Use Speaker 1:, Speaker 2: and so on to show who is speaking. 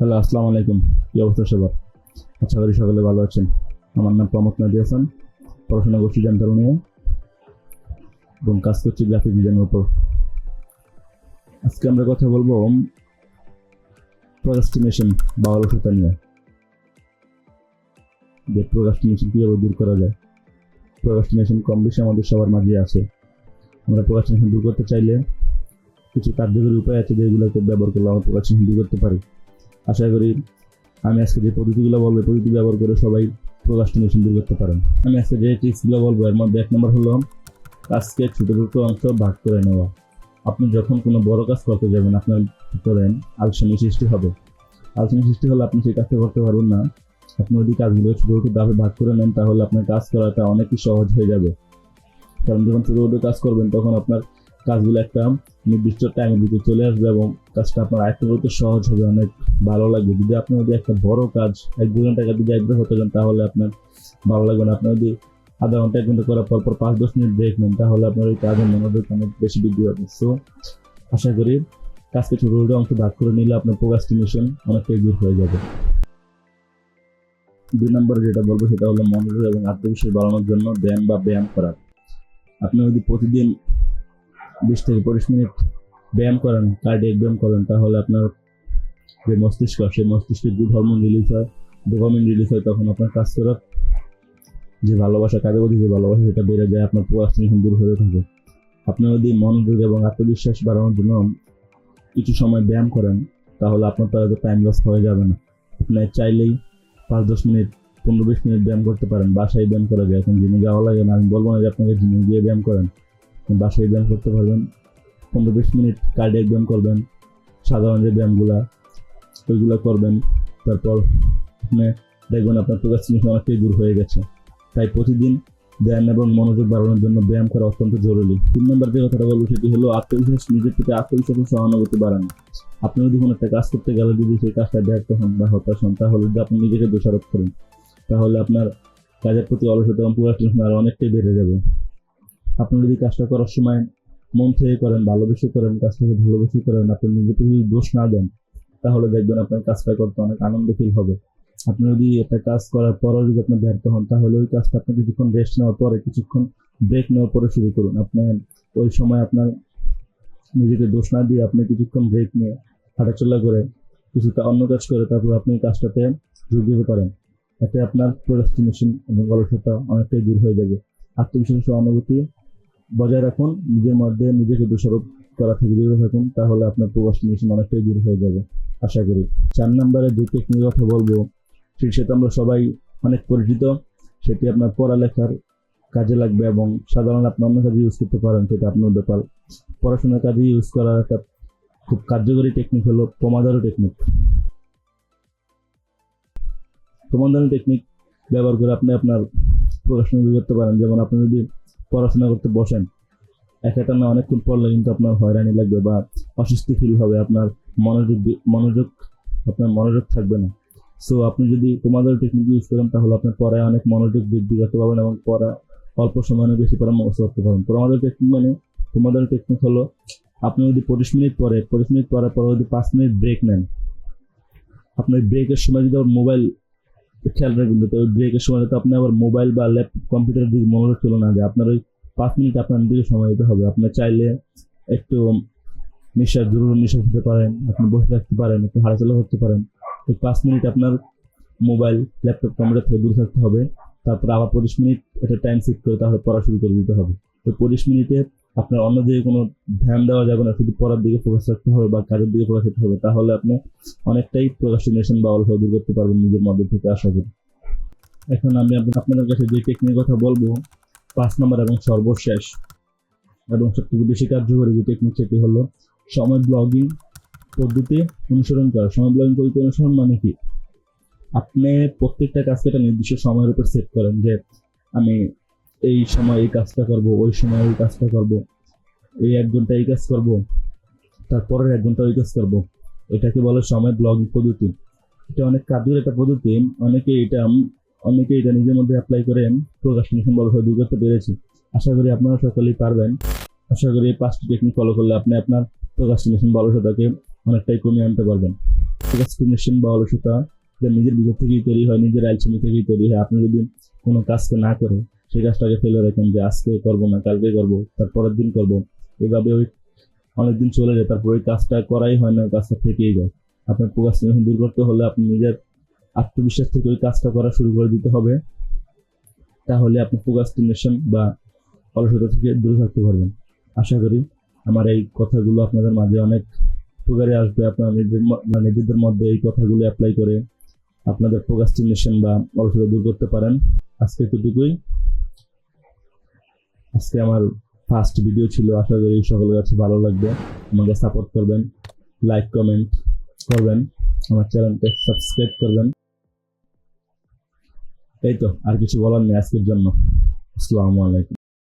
Speaker 1: Hello, আসসালামু আলাইকুম। কি অবস্থা সবার? আশা করি সকলে ভালো আছেন। আমার নাম প্রমোদ নাদি হাসান, পড়াশোনা করছি জানতাল নিয়ে এবং কাজ করছি গ্রাফিক ডিজাইনের উপর। আজকে আমরা কথা বলব প্রোগাস্টিনেশন বা অলসতা নিয়ে। যে প্রোগাস্টিনেশন কীভাবে দূর করা যায়? প্রোগাস্টিনেশন কম বেশি আমাদের সবার মাঝে আছে। আমরা প্রোগাস্টিনেশন দূর করতে চাইলে কিছু কার্যকরী উপায় আছে যেগুলোকে ব্যবহার করলে আমরা প্রোগাস্টিনেশন দূর করতে পারি। আশা করি আমি আজকে যে পদ্ধতিগুলো বলব পদ্ধতি ব্যবহার করে সবাই প্রোগাস্টিনেশন দূর করতে পারেন। আমি আজকে যে টিপসগুলো বলব, এর মধ্যে এক নম্বর হলো কাজকে ছোটো ছোটো অংশ ভাগ করে নেওয়া। আপনি যখন কোনো বড় কাজ করতে যাবেন, আপনার ভিতরে আলসামি সৃষ্টি হবে। আলসামি সৃষ্টি হলে আপনি সেই কাজটা করতে পারবেন না। আপনি যদি কাজগুলো ছোটো ছোটো ধাপে ভাগ করে নেন, তাহলে আপনার কাজ করাটা অনেকই সহজ হয়ে যাবে। কারণ যখন ছোটো ছোটো কাজ করবেন, তখন আপনার কাজগুলো একটা নির্দিষ্ট টাইমের ভিতরে চলে আসবে এবং কাজটা আপনার আয়ত্ত করতে সহজ হবে, অনেক ভালো লাগবে। যদি আপনি যদি একটা বড় কাজ এক দু ঘণ্টা যদি একবার হতে যান তাহলে আপনার ভালো লাগবে না। আপনি যদি আধা ঘণ্টা, এক ঘণ্টা করার পর পর পাঁচ, দশ মিনিট ব্রেক নেন, তাহলে আপনার ওই কাজের মনোযোগ অনেক বেশি বৃদ্ধি পাবে। সো আশা করি কাজকে ছোটো ছোটো অংশ ভাগ করে নিলে আপনার প্রোগাস্টিনেশন অনেকটাই দূর হয়ে যাবে। দুই নম্বরে যেটা বলব, সেটা হলো মনোযোগ এবং আত্মবিশ্বাস বাড়ানোর জন্য ব্যায়াম বা ব্যায়াম করা। আপনি যদি প্রতিদিন বিশ থেকে পঁচিশ মিনিট ব্যায়াম করেন কার্ডিয়াক ব্যায়াম করেন, তাহলে আপনার যে মস্তিষ্ক, সেই মস্তিষ্কে গুড হরমোন রিলিজ হয়। ডোপামিন রিলিজ হয়, তখন আপনার কাজ করার যে ভালোবাসা কাজের প্রতি যে ভালোবাসা, সেটা বেড়ে যায়, আপনার প্রোয়াস্টিনেশন দূর হয়ে থাকে। আপনি যদি মনোযোগ এবং আত্মবিশ্বাস বাড়ানোর জন্য কিছু সময় ব্যায়াম করেন, তাহলে আপনার তাহলে টাইম লস হয়ে যাবে না। আপনি চাইলেই পাঁচ দশ মিনিট, পনেরো বিশ মিনিট ব্যায়াম করতে পারেন, বাসায় ব্যায়াম করা যায়। এখন জিমে যাওয়া লাগে না, আমি বলব না যে আপনাকে জিমে গিয়ে ব্যায়াম করেন। বাসায় ব্যায়াম করতে পারবেন। পনেরো বিশ মিনিট কার্ডিয়াক ব্যায়াম করবেন। সাধারণ যে ব্যায়ামগুলা, ওইগুলো করবেন। তারপর আপনি দেখবেন আপনার প্রোগাস্টিনেশন অনেকটাই দূর হয়ে গেছে। তাই প্রতিদিন ধ্যান এবং মনোযোগ বাড়ানোর জন্য ব্যায়াম করা অত্যন্ত জরুরি। তিন নম্বর যে কথাটা বলব সেটি হলো, আত্মবিশ্বাস নিজের প্রতি আত্মবিশ্বাস ও সহানুভূতি বাড়ানো। আপনি যদি কোনো একটা কাজ করতে গেলে যদি সেই কাজটা ব্যর্থ হন বা হতাশ হন, তাহলে যদি আপনি নিজেকে দোষারোপ করেন, তাহলে আপনার কাজের প্রতি অলসতা এবং প্রোগাস্টিনেশন আরও অনেকটাই বেড়ে যাবে। আপনি যদি কাজটা করার সময় মন থেকে করেন, ভালোবেসে করেন, কাজটাকে ভালোবেসে করেন, আপনি নিজেকে যদি দোষ না দেন, তাহলে দেখবেন আপনার কাজটা করতে অনেক আনন্দ ফিল হবে। আপনি যদি একটা কাজ করার পরও যদি আপনি ব্যর্থ হন, তাহলে ওই কাজটা আপনি কিছুক্ষণ রেস্ট নেওয়ার পরে, কিছুক্ষণ ব্রেক নেওয়ার পরে শুরু করুন। আপনি ওই সময় আপনার নিজেকে দোষ না দিয়ে আপনি কিছুক্ষণ ব্রেক নিয়ে হাঁটাচলা করে কিছুটা অন্য কাজ করে, তারপর আপনি কাজটাতে যোগ দিতে পারেন। এতে আপনার প্রোডাস্টিনেশন এবং অলসতা অনেকটাই দূর হয়ে যাবে। আত্মবিশ্বাস অনুভূতি বজায় রাখুন, নিজের মধ্যে নিজেকে দোষারোপ করা থেকে দূরে থাকুন, তাহলে আপনার প্রোগাস্টিনেশন অনেকটাই দূর হয়ে যাবে, আশা করি। চার নম্বরে যে টেকনিক কথা বলব। সেটি সাথে আমরা সবাই অনেক পরিচিত, সেটি আপনার পড়ালেখার কাজে লাগবে এবং সাধারণ আপনি অন্য কাজে ইউজ করতে পারেন, সেটা আপনার ব্যাপার। পড়াশোনার কাজে ইউজ করার একটা খুব কার্যকরী টেকনিক হলো প্রমাদারো টেকনিক প্রমাদারো টেকনিক ব্যবহার করে আপনি আপনার প্রকাশনা করতে পারেন। যেমন আপনি যদি পড়াশোনা করতে বসেন। একটা না অনেকক্ষণ পড়লে কিন্তু আপনার হয়রানি লাগবে বা অস্বস্তি ফিল হবে, আপনার মনোযোগ মনোযোগ, আপনার মনোযোগ থাকবে না। সো আপনি যদি তোমাদের টেকনিক ইউজ করেন, তাহলে আপনার পড়ায় অনেক মনোযোগ বৃদ্ধি করতে পারবেন এবং পড়া অল্প সময়ে বেশি পড়া মুখস্থ করতে পারবেন। তোমাদের টেকনিক মানে তোমাদের টেকনিক হলো, আপনি যদি পঁচিশ মিনিট পরে পঁচিশ মিনিট পরার পরে যদি পাঁচ মিনিট ব্রেক নেন, আপনার ব্রেকের সময় যদি মোবাইল খেয়াল রাখবেন যাতে ওই ব্রেকের সময় যাতে আপনি আবার মোবাইল বা ল্যাপটপ কম্পিউটারের দিকে মনোযোগ চলে না যায় আপনার ওই পাঁচ মিনিট আপনার দিকে সময় দিতে হবে। আপনি চাইলে একটু নিঃশ্বাস জরুরি নিঃশ্বাস দিতে পারেন, আপনি বসে থাকতে পারেন, একটু হাঁটাচলা করতে পারেন। ওই পাঁচ মিনিট আপনার মোবাইল ল্যাপটপ কম্পিউটার থেকে দূরে থাকতে হবে। তারপর আবার পঁচিশ মিনিট একটা টাইম সেট করে তাহলে পড়া শুরু করে দিতে হবে। ওই পঁচিশ মিনিটে আপনার অন্য দিকে কোনো ধ্যান দেওয়া যাবে না, শুধু পড়ার দিকে ফোকাস রাখতে হবে বা কাজের দিকে ফোকাস রাখতে হবে, তাহলে আপনি অনেকটাই প্রকাশনেশন বা অল্প দূর করতে পারবেন নিজের মধ্যে থেকে আশা করি। এখন আমি আপনাদের কাছে যে টেকনিকের কথা বলব, পাঁচ নম্বর এবং সর্বশেষ এবং সবথেকে বেশি কার্যকরী যে টেকনিক সেটি হলো সময় ব্লগিং পদ্ধতি অনুসরণ করা। সময় ব্লগিং পদ্ধতি অনুসরণ মানে কি? আপনি প্রত্যেকটা কাজকে একটা নির্দিষ্ট সময়ের উপর সেট করেন যে আমি এই সময় এই কাজটা করব, ওই সময় ওই কাজটা করব, এই এক ঘণ্টা এই কাজ করব, তারপরের এক ঘণ্টা ওই কাজ করব। এটাকে বলে সময় ব্লগিং পদ্ধতি। এটা অনেক কাজের একটা পদ্ধতি। অনেকে এটা অনেকে এটা নিজের মধ্যে অ্যাপ্লাই করে প্রকাশনেশন বল হয়ে দূর করতে পেরেছি। আশা করি আপনারা সকলেই পারবেন। আশা করি এই পাঁচটি টেকনিক ফলো করলে আপনি আপনার প্রকাশনেশন বলসতাকে অনেকটাই কমিয়ে আনতে পারবেন। প্রোক্রাস্টিনেশন বা অলসতা নিজের ভিতর থেকেই তৈরি হয়, নিজের আলসেমি থেকেই তৈরি হয়। আপনি যদি কোনো কাজকে না করে সেই কাজটাকে ফেলে রাখেন যে আজকে করব না, কালকে করব, তারপরের দিন করব। এভাবে ওই অনেকদিন চলে যায়, তারপর ওই কাজটা করাই হয় না কাজটা থেকেই যায়। আপনার প্রোক্রাস্টিনেশন দূর করতে হলে আপনি নিজের আত্মবিশ্বাস থেকে ওই কাজটা করা শুরু করে দিতে হবে। তাহলে আপনি প্রোক্রাস্টিনেশন বা অলসতা থেকে দূরে থাকতে পারবেন। আশা করি আমার এই কথাগুলো আপনাদের মাঝে অনেক উপকারে আসবে। আপনার নিজের মানে নিজেদের মধ্যে এই কথাগুলো অ্যাপ্লাই করে আপনাদের প্রোক্রাস্টিনেশন বা অলসতা দূর করতে পারেন। আজকে এতটুকুই। আজকে আমার ফার্স্ট ভিডিও ছিল। আশা করি সকলের কাছে ভালো লাগবে। আমাকে সাপোর্ট করবেন লাইক কমেন্ট করবেন, আমার চ্যানেলকে সাবস্ক্রাইব করবেন। এই তো, আর কিছু বলার নেই আজকের জন্য। আসসালামু আলাইকুম।